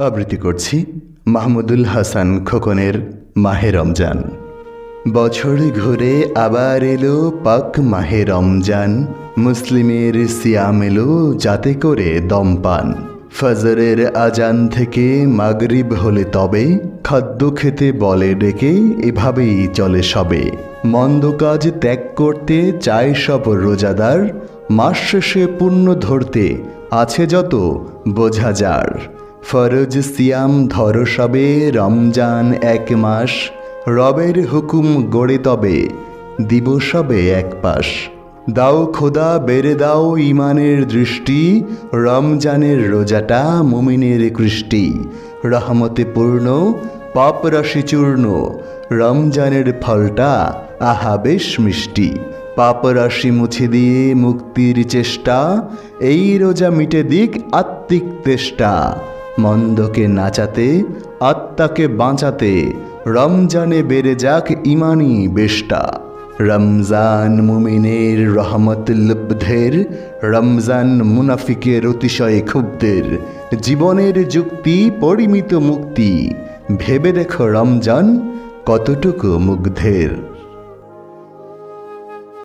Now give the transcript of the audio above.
আবৃত্তি করছি মাহমুদুল হাসান খোকনের মাহে রমজান। বছর ঘুরে আবার এলো পাক মাহে রমজান। মুসলিমের সিয়াম এলো যাতে করে দম পান। ফজরের আজান থেকে মাগরিব হলে তবে, খাদ্য খেতে বলে ডেকে এভাবেই চলে সবে। মন্দ কাজ ত্যাগ করতে চায় সব রোজাদার, মাস শেষে পুণ্য ধরতে আছে যত বোঝা যার ফরজ সিয়াম ধর সবে, রমজান এক মাস। রবের হুকুম গড়ে তবে, দিব সবে এক পাশ দাও খোদা, বেড়ে দাও ইমানের দৃষ্টি। রমজানের রোজাটা মুমিনের কৃষ্টি। রহমতে পূর্ণ, পাপ চূর্ণ। রমজানের ফলটা আহা বেশ মিষ্টি। পাপ রাশি মুছে দিয়ে মুক্তির চেষ্টা। এই রোজা মিটে দিক আত্মিক তেষ্টা। মন্দকে নাচাতে, আত্মাকে বাঁচাতে, রমজানে বেড়ে যাক ইমানি বেষ্টা রমজান মুমিনের রহমত লুব্ধের, রমজান মুনাফিকের অতিশয় ক্ষুব্ধের। জীবনের যুক্তি, পরিমিত মুক্তি। ভেবে দেখো রমজান কতটুকু মুগ্ধের।